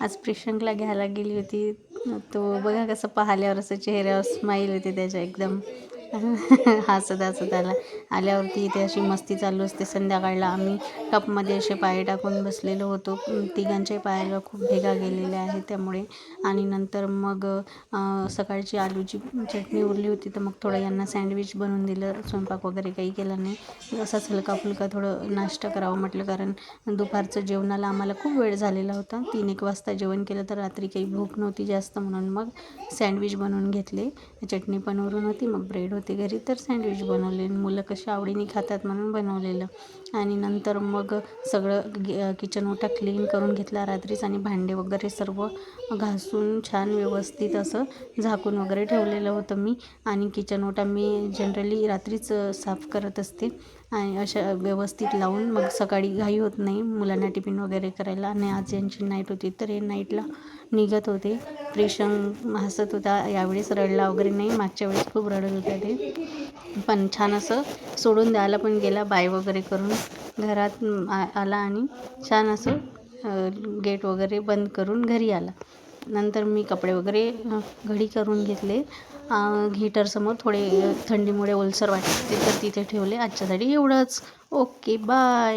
आज प्रिशंकला घ्यायला गेली होती. तो बघा कसं पाहिल्यावर असं चेहऱ्यावर स्माईल होती त्याच्या एकदम. हसत हसत आला. आल्यावरती इथे अशी मस्ती चालू असते. संध्याकाळला आम्ही टपमध्ये असे पाय टाकून बसलेलो होतो. तिघांच्याही पायाला खूप भेगा गेलेल्या आहेत त्यामुळे. आणि नंतर मग सकाळची आलूची चटणी उरली होती. तर मग थोडं यांना सँडविच बनवून दिलं. स्वयंपाक वगैरे काही केला नाही. असाच हलका फुलका थोडं नाश्ता करावं म्हटलं. कारण दुपारचं जेवणाला आम्हाला खूप वेळ झालेला होता. तीन एक वाजता जेवण केलं तर रात्री काही भूक नव्हती जास्त म्हणून मग सँडविच बनवून घेतले. चटणी पण वरून होती. मग ब्रेड होते घरी तर सँडविच बनवले मुलं कशी आवडीने खातात म्हणून बनवलेलं. आणि नंतर मग सगळं किचन ओटा क्लीन करून घेतला रात्रीच आणि भांडे वगैरे सर्व घासून छान व्यवस्थित असं झाकून वगैरे ठेवलेलं होतं मी. आणि किचन ओटा मी जनरली रात्रीच साफ करत असते. आणि अशा व्यवस्थित लावून मग सकाळी घाई होत नाही मुलांना टिफिन वगैरे करायला आणि आज यांची नाईट होती तर हे नाईटला निघत होते. प्रेशंग हसत होता. यावेळेस रडला वगैरे नाही. मागच्या वेळेस खूप रडत होता ते. पण छान असं सोडून द्यायला पण गेला बाय वगैरे करून. घरात आला आणि छान असं गेट वगैरे बंद करून घरी आला. नंतर मी कपडे वगैरे घडी करून घेतले. हीटरसमोर थोडे थंडीमुळे ओलसर वाटते तर तिथे ठेवले. आजच्यासाठी एवढंच. Okay bye